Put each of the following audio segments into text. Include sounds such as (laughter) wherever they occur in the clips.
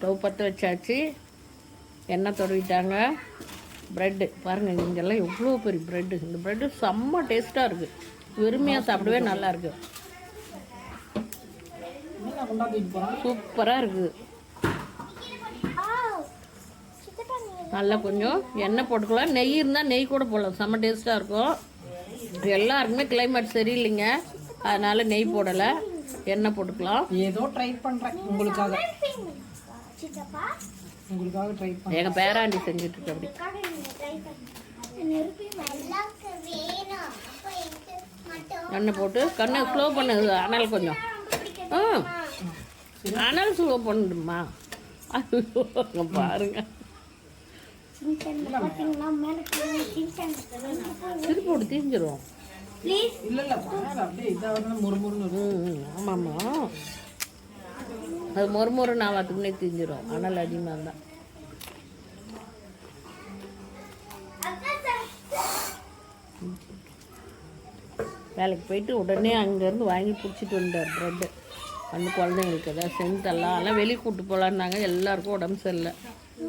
Stove பற்ற வச்சாச்சு. எண்ணெய் தொடவிட்டாங்க. ப்ரெட்டு பாருங்கள் இங்கெல்லாம் எவ்வளோ பெரிய ப்ரெட்டு இந்த ப்ரெட்டு செம்ம டேஸ்ட்டாக இருக்குது வெறுமையாக சாப்பிடவே நல்லா இருக்கு. சூப்பராக இருக்குது நல்லா கொஞ்சம் எண்ணெய் போட்டுக்கலாம். நெய் இருந்தால் நெய் கூட போடலாம். செம்ம டேஸ்ட்டாக இருக்கும். எல்லாருக்குமே கிளைமேட் சரியில்லைங்க. அதனால் நெய் போடலை. எண்ணெய் போட்டுக்கலாம். ஏதோ ட்ரை பண்ணுறேன் உங்களுக்காக. உங்களுக்காக ட்ரை பண்ண எங்கள் பேராண்டி செஞ்சுட்டு இருக்கு அப்படி எண்ணெய் போட்டு கண்ணை ஸ்லோ பண்ணு. அனல் கொஞ்சம். ஆ. அனல் ஸ்லோ பண்ணுமா ஐயோ, பாருங்க. திருப்பி போட்டு தீஞ்சிரும். இல்லை இல்லை அப்படியே இதாக முறுமுறுன்னு ஆமாம்மா. அது மொறு மொறு நான் வாத்துக்குன்னே திஞ்சிடும் அனல் அதிகமாக தான். வேலைக்கு போயிட்டு உடனே அங்கேருந்து வாங்கி பிடிச்சிட்டு வந்தார் ப்ரெட்டு வந்து குழந்தைங்களுக்கு ஏதாவது செஞ்சு தரலாம். அதெல்லாம் வெளியே கூப்பிட்டு போகலான்னாங்க. எல்லாருக்கும் உடம்பு சரியில்லை.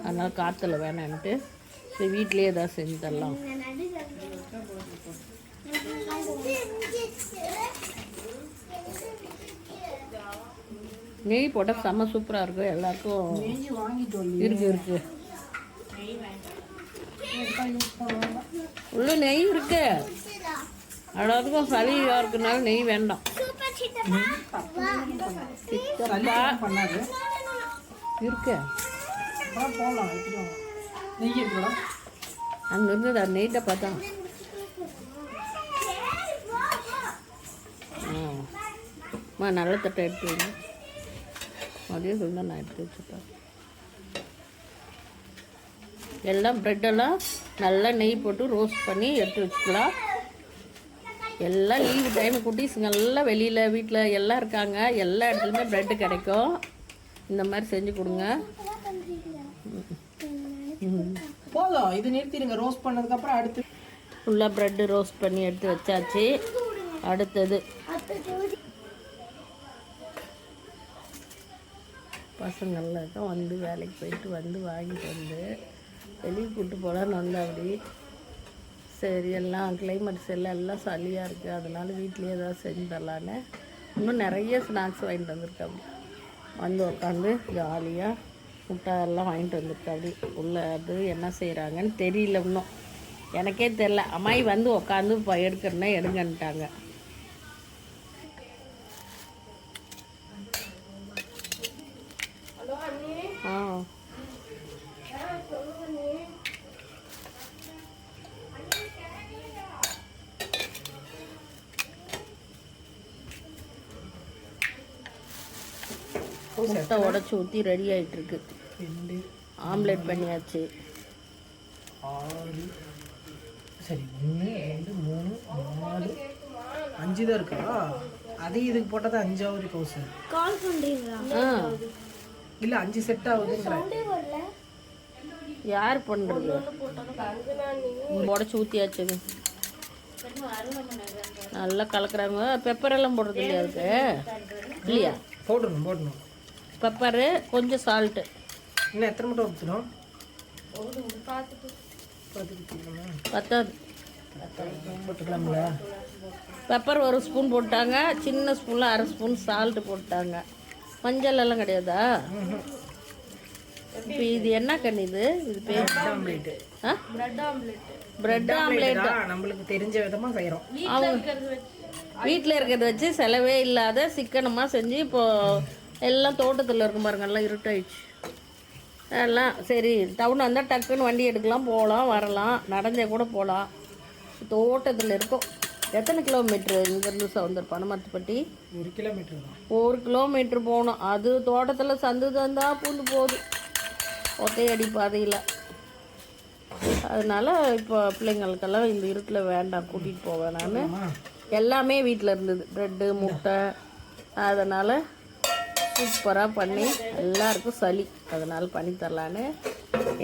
அதனால் காற்றுல வேணான்ட்டு. சரி வீட்லேயே ஏதாவது செஞ்சு தரலாம். நெய் போட்டால் செம்ம சூப்பராக இருக்கும். எல்லாருக்கும் இருக்கு இருக்கு. உள்ள நெய் இருக்கு. அவ்வளோத்துக்கும் சளி இருக்குனால நெய் வேண்டாம். இருக்கு. அப்புறம் அங்கே இருந்தது நெய்ட்டை பார்த்தா. ஆ. அம்மா நல்ல தட்டை எடுத்து அதே சொல்லி நான் எடுத்து வச்சுப்பேன். எல்லாம் ப்ரெட்டெல்லாம் நல்லா நெய் போட்டு ரோஸ்ட் பண்ணி எடுத்து வச்சுக்கலாம். எல்லாம் லீவு டைம் எல்லாம் வெளியில் வீட்டில் எல்லாம் இருக்காங்க. எல்லா இடத்துலையுமே ப்ரெட்டு கிடைக்கும். இந்த மாதிரி செஞ்சு கொடுங்க. போதும் இது நிறுத்திடுங்க. ரோஸ்ட் பண்ணதுக்கப்புறம் அடுத்து. ஃபுல்லாக ப்ரெட்டு ரோஸ்ட் பண்ணி எடுத்து வச்சாச்சு. அடுத்தது. பசங்கள்லாம் தான் வந்து வேலைக்கு போயிட்டு வந்து வாங்கிட்டு வந்து வெளியே கூப்பிட்டு போகலான்னு நல்லா அப்படி சரி எல்லாம் கிளைமேட் எல்லாம் எல்லாம் சளியாக இருக்குது அதனால் வீட்லேயே ஏதாவது செஞ்சு தரலான்னு. இன்னும் நிறைய ஸ்நாக்ஸ் வாங்கிட்டு வந்திருக்காங்க வந்து உட்காந்து ஜாலியாக முட்டை எல்லாம் வாங்கிட்டு வந்திருக்காங்க உள்ள அது என்ன செய்கிறாங்கன்னு தெரியல இன்னும். எனக்கே தெரில அம்மாயி வந்து உட்காந்து இப்போ எடுக்கிறேன்னா எடுங்கன்ட்டாங்க ஆ முட்டை உடச்சி ஊற்றி ரெடி ஆகிட்டுருக்கு ரெண்டு. ஆம்லெட் பண்ணியாச்சு. ஆறு. சரி ஒன்று ரெண்டு மூணு நாலு. அஞ்சு தான் இருக்கா? அது இதுக்கு போட்டது அஞ்சாவது கவுசர் ஆ. இல்லை அஞ்சு செட் ஆகுதுங்கிறேன் யார் பண்ணுறது உடச்சி ஊற்றியாச்சு நல்லா கலக்குறாங்க. பெப்பர் எல்லாம் போடுறது இல்லையா அதுக்கு? இல்லையா போடணும் போடணும். பெப்பரு கொஞ்சம் சால்ட்டு இன்னும் எத்தனை மட்டும் ஊற்றணும் பார்த்துக்கிட்டீங்களா பத்தாது. போட்டுக்கலாம்ல பெப்பர் ஒரு ஸ்பூன் போட்டாங்க சின்ன ஸ்பூனில் அரை ஸ்பூன் சால்ட்டு போட்டாங்க. மஞ்சள் எல்லாம் கிடையாதா? இப்போ இது என்ன கண்ணு இது? இது பேர்? ஆம்லேட்டு ஆ? பிரெட் ஆம்லேட் நம்மளுக்கு தெரிஞ்ச விதமாக செய்கிறோம் அவங்க வீட்டில் இருக்கிறத வச்சு செலவே இல்லாத சிக்கனமாக செஞ்சு இப்போ எல்லாம் தோட்டத்தில் இருக்கும் பாருங்க எல்லாம் இருட்டாயிடுச்சு. எல்லாம் சரி டவுன் வந்தால் டக்குன்னு வண்டி எடுக்கலாம் போகலாம் வரலாம். நடந்தே கூட போகலாம் தோட்டத்தில் இருக்கோம். எத்தனை கிலோமீட்ரு இங்கேருந்து சவுந்தர் பனமரத்துப்பட்டி ஒரு கிலோமீட்டர் ஒரு கிலோமீட்ரு போகணும். அது தோட்டத்தில் சந்து தந்தா பூந்து போகுது. ஒத்தையடி பாதையில். அதனால இப்போ பிள்ளைங்களுக்கெல்லாம் இந்த இருட்டில் வேண்டாம் கூட்டிகிட்டு போவேன் நான். எல்லாமே வீட்டில் இருந்தது. ப்ரெட்டு முட்டை. அதனால் சூப்பராக பண்ணி எல்லாருக்கும் சளி. அதனால் பண்ணி தரலான்னு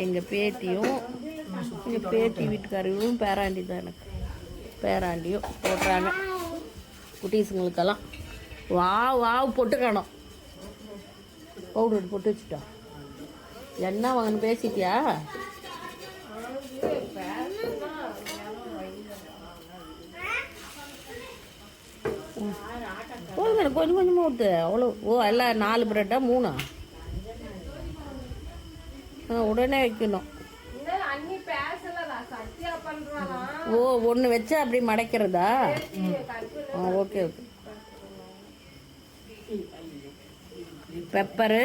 எங்கள் பேத்தியும் எங்கள் பேத்தி வீட்டுக்காரர்களும் பேராண்டி தான் எனக்கு. பேராண்டியும் போடுறாங்க குட்டீஸுங்களுக்கெல்லாம் வா வாவ் போட்டு காணும். பவுடர் போட்டு வச்சுட்டோம். என்ன வாங்கன்னு பேசிட்டியா? போதுங்க கொஞ்சம் கொஞ்சமாக ஊற்று அவ்வளோ ஓ எல்லாம் நாலு பிரெட்டா மூணா? ஆ உடனே வைக்கணும். ஓ ஒன்று வச்சா அப்படி மடைக்கிறதா? ஆ okay okay. Pepper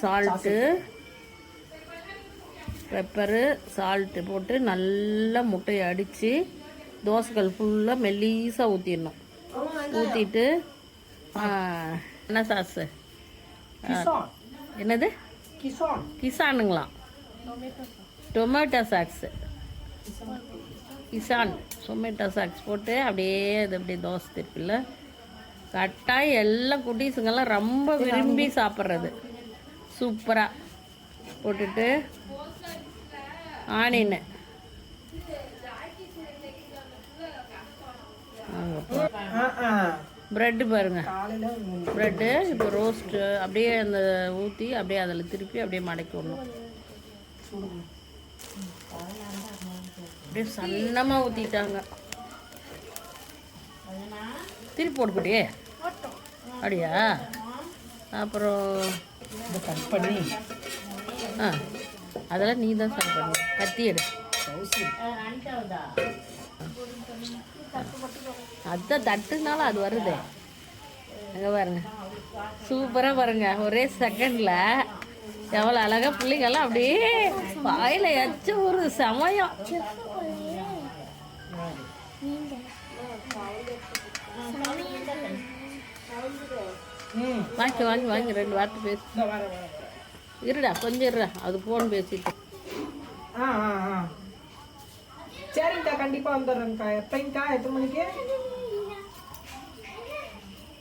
salt pepper salt போட்டு நல்லா முட்டையை அடித்து தோசைக்கல் ஃபுல்லாக மெல்லீஸாக ஊற்றிடணும் ஊற்றிட்டு என்ன சாஸு என்னது? கிசான் கிசானுங்களாம் டொமேட்டோ சாக்ஸு. கிசான் டொமேட்டோ சாக்ஸ் போட்டு அப்படியே அது அப்படியே தோசை திருப்பில கட்டாயம் எல்லா குட்டீஸுங்கெல்லாம் ரொம்ப விரும்பி சாப்பிட்றது. சூப்பராக போட்டுட்டு ஆனியன். ப்ரெட்டு பாருங்க. காலையில ப்ரெட்டு இப்போ ரோஸ்ட்டு அப்படியே அந்த ஊற்றி அப்படியே அதில் திருப்பி அப்படியே மடக்கி விடணும். அப்படியே சன்னமாக ஊற்றிட்டாங்க திருப்பி போட்டுக்கிட்டே அப்படியா? அப்புறம் கட் பண்ணி ஆ அதெல்லாம் நீ தான் சாப்பிட பண்ணு கத்தி எடு. அதான் தட்டுனால அது வருது. அங்கே பாருங்க. சூப்பராக பாருங்க. ஒரே செகண்டில் எவ்வளோ அழகா பிள்ளைங்கெல்லாம் அப்படியே வாயில் எச்ச ஒரு சமயம் ம் வாங்கி வாங்கி வாங்கி ரெண்டு வார்த்தை பேசு. இருடா கொஞ்சம் இருடா. அது ஃபோன் பேசிட்டு. ஆ ஆ. கண்டிப்பாக கண்டிப்பா வந்துடுறேங்க்கா எப்போங்கக்கா எத்தனை மணிக்கு?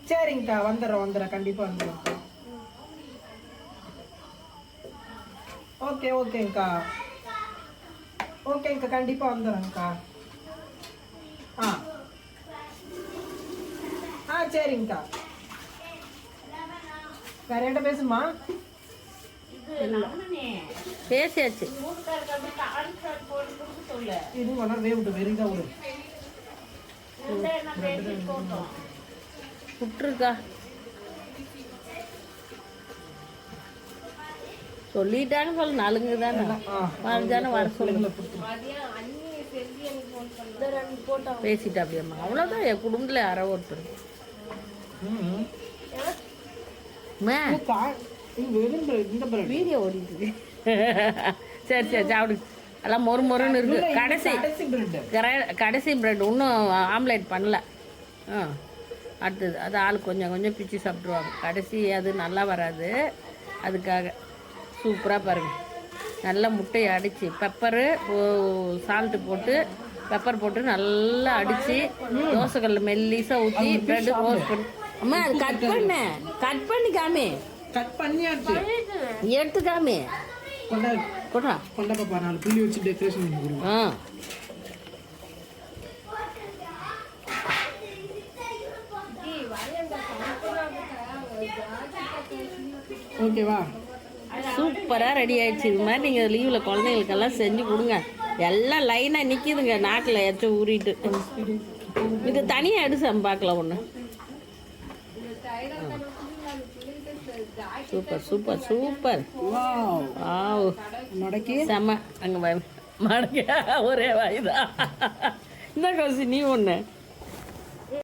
சரிங்கக்கா வந்துடுறோம் வந்துடுறேன் கண்டிப்பா வந்துடுறேன் ஓகே ஓகேங்கக்கா. ஓகேங்கக்கா கண்டிப்பா வந்துடுறேங்க்கா ஆ. ஆ சரிங்கக்கா. வேற என்கிட்ட பேசுமா பேசியாச்சு. இது ஒன்றா வேவிட்டு வெறிதான் விடு. விட்டுருக்கா. சொல்லிட்டாங்க சொல்லு நலுங்கு தானே ஆ மறைஞ்சானே வர சொல்லு. பேசிட்டு அப்படியம்மா அவ்வளோதான் என் குடும்பத்தில் யாரோ ஒருத்தர். இந்த. வீடியோ ஓடிட்டு சரி சரி சாப்பிடு. எல்லாம் மொறு மொறுன்னு இருக்கு. கடைசி கடைசி bread. கர- கடைசி பிரெட் இன்னும் ஆம்லேட் பண்ணல. ஆ அடுத்தது அது ஆள் கொஞ்சம் கொஞ்சம் பிச்சு சாப்பிட்ருவாங்க கடைசி அது நல்லா வராது. அதுக்காக சூப்பராக பாருங்கள் நல்லா முட்டையை அடித்து பெப்பரு சால்ட்டு போட்டு பெப்பர் போட்டு நல்லா அடித்து தோசைக்கல்ல மெல்லிசாக ஊற்றி ப்ரெட்டு ரோஸ்ட் பண்ணி. அம்மா அது கட் பண்ண கட் பண்ணி. காமி கட் பண்ணியாச்சு. எடுத்து காமி கொண்டா கொண்டா பாப்பா நாலு புள்ளி வச்சு டெக்கரேஷன் பண்ணி கொடுங்க. ஆ. ஓகேவா சூப்பராக ரெடி ஆயிடுச்சு. இது மாதிரி நீங்கள் லீவில் குழந்தைங்களுக்கெல்லாம் செஞ்சு கொடுங்க. எல்லாம் லைனாக நிற்கிதுங்க நாக்கில் ஏச்சும் ஊறிட்டு. இது தனியாக எடுத்து பார்க்கலாம் ஒன்று சூப்பர் சூப்பர் சூப்பர். வாவ் மடக்கி? செம்ம அங்கே மடக்க. (laughs) ஒரே வாய்தான் (laughs) இந்த கௌசி நீ ஒன்று